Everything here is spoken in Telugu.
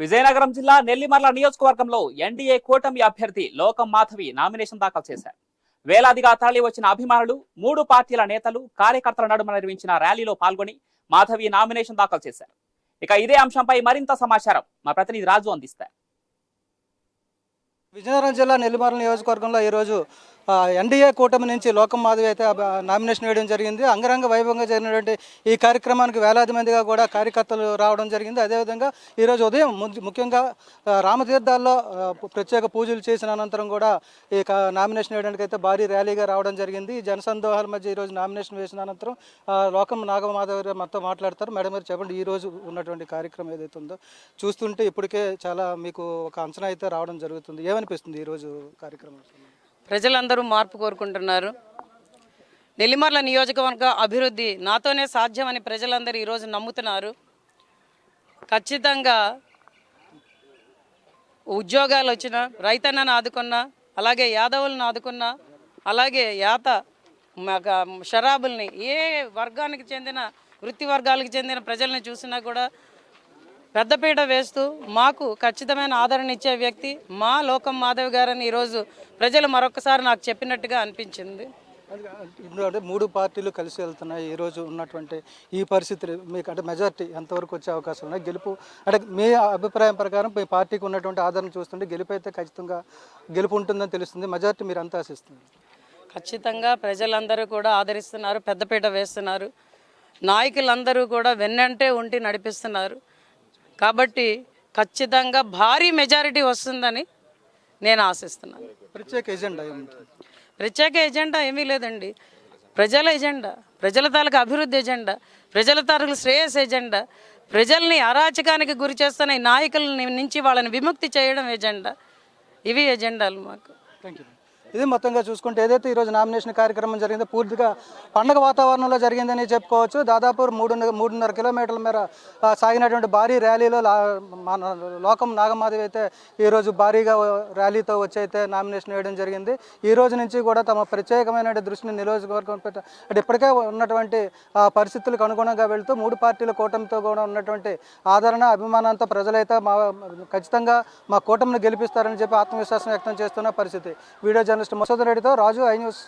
విజయనగరం జిల్లా నెల్లిమర్ల నియోజకవర్గంలో ఎన్డీఏ కూటమి అభ్యర్థి లోకం మాధవి నామినేషన్ దాఖలు చేశారు. వేలాదిగా తరలి వచ్చిన అభిమానులు మూడు పార్టీల నేతలు కార్యకర్తల నడుమ నిర్వహించిన ర్యాలీలో పాల్గొని మాధవి నామినేషన్ దాఖలు చేశారు. ఇక ఇదే అంశంపై మరింత సమాచారం మా ప్రతినిధి రాజు అందిస్తారు. విజయనగరం జిల్లా నెల్లిమర్ల నియోజకవర్గంలో ఈరోజు ఎన్డీఏ కూటమి నుంచి లోకం మాధవి అయితే నామినేషన్ వేయడం జరిగింది. అంగరంగ వైభవంగా జరిగినటువంటి ఈ కార్యక్రమానికి వేలాది మందిగా కూడా కార్యకర్తలు రావడం జరిగింది. అదేవిధంగా ఈరోజు ఉదయం ముఖ్యంగా రామతీర్థాల్లో ప్రత్యేక పూజలు చేసిన అనంతరం కూడా ఈ క- నామినేషన్ వేయడానికి అయితే భారీ ర్యాలీగా రావడం జరిగింది. ఈ జనసందోహాల మధ్య ఈరోజు నామినేషన్ వేసిన అనంతరం లోకం నాగమాధవ్ గారు మొత్తం మాట్లాడతారు. మేడం గారు చెప్పండి ఈరోజు ఉన్నటువంటి కార్యక్రమం ఏదైతే ఉందో? చూస్తుంటే ఇప్పటికే చాలా మీకు ఒక అంచనా అయితే రావడం జరుగుతుంది. ఏమనిపిస్తుంది ఈరోజు కార్యక్రమం? ప్రజలందరూ మార్పు కోరుకుంటున్నారు. నెల్లిమర్ల నియోజకవర్గ అభివృద్ధి నాతోనే సాధ్యమని ప్రజలందరూ ఈరోజు నమ్ముతున్నారు. ఖచ్చితంగా ఉద్యోగాలు వచ్చిన రైతన్నను ఆదుకున్నా అలాగే యాదవులను ఆదుకున్నా అలాగే యాత షరాబుల్ని ఏ వర్గానికి చెందిన వృత్తి వర్గాలకు చెందిన ప్రజల్ని చూసినా కూడా పెద్దపీట వేస్తూ మాకు ఖచ్చితమైన ఆదరణ ఇచ్చే వ్యక్తి మా లోకం మాధవ్ గారని ఈరోజు ప్రజలు మరొకసారి నాకు చెప్పినట్టుగా అనిపించింది. ఇప్పుడు అంటే మూడు పార్టీలు కలిసి వెళ్తున్నాయి. ఈ రోజు ఉన్నటువంటి ఈ పరిస్థితి మీకు అంటే మెజార్టీ ఎంతవరకు వచ్చే అవకాశం ఉన్నాయి? గెలుపు అంటే మీ అభిప్రాయం ప్రకారం మీ పార్టీకి ఉన్నటువంటి ఆదరణ చూస్తుంటే గెలుపు అయితే ఖచ్చితంగా గెలుపు ఉంటుందని తెలుస్తుంది. మెజార్టీ మీరు అంత ఆశిస్తుంది ఖచ్చితంగా ప్రజలందరూ కూడా ఆదరిస్తున్నారు పెద్దపీట వేస్తున్నారు. నాయకులందరూ కూడా వెన్నంటే ఉండి నడిపిస్తున్నారు. కాబట్టి ఖచ్చితంగా భారీ మెజారిటీ వస్తుందని నేను ఆశిస్తున్నాను. ప్రత్యేక ఎజెండా ప్రత్యేక ఎజెండా ఏమీ లేదండి. ప్రజల ఎజెండా ప్రజల తాలూకు అభివృద్ధి ఎజెండా ప్రజల తాలూకు శ్రేయస్ ఎజెండా ప్రజల్ని అరాచకానికి గురి చేస్తున్న ఈ నాయకుల నుంచి వాళ్ళని విముక్తి చేయడం ఎజెండా. ఇవి ఎజెండాలు మాకు. థ్యాంక్ యూ ఇది మొత్తంగా చూసుకుంటే ఏదైతే ఈరోజు నామినేషన్ కార్యక్రమం జరిగిందో పూర్తిగా పండగ వాతావరణంలో జరిగిందని చెప్పుకోవచ్చు. దాదాపు మూడు మూడున్నర కిలోమీటర్ల మేర సాగినటువంటి భారీ ర్యాలీలో లా- మన లోకం నాగమాధవి అయితే ఈరోజు భారీగా ర్యాలీతో వచ్చి అయితే నామినేషన్ వేయడం జరిగింది. ఈ రోజు నుంచి కూడా తమ ప్రత్యేకమైన దృష్టిని నియోజకవర్గం అంటే ఇప్పటికే ఉన్నటువంటి పరిస్థితులకు అనుగుణంగా వెళుతూ మూడు పార్టీల కూటమితో కూడా ఉన్నటువంటి ఆదరణ అభిమానంతో ప్రజలైతే మా ఖచ్చితంగా మా కూటమిని గెలిపిస్తారని చెప్పి ఆత్మవిశ్వాసం వ్యక్తం చేస్తున్న పరిస్థితి. వీడియో జర్నలిస్ట్ మసూద్ రెడ్డితో రాజు ఐ న్యూస్.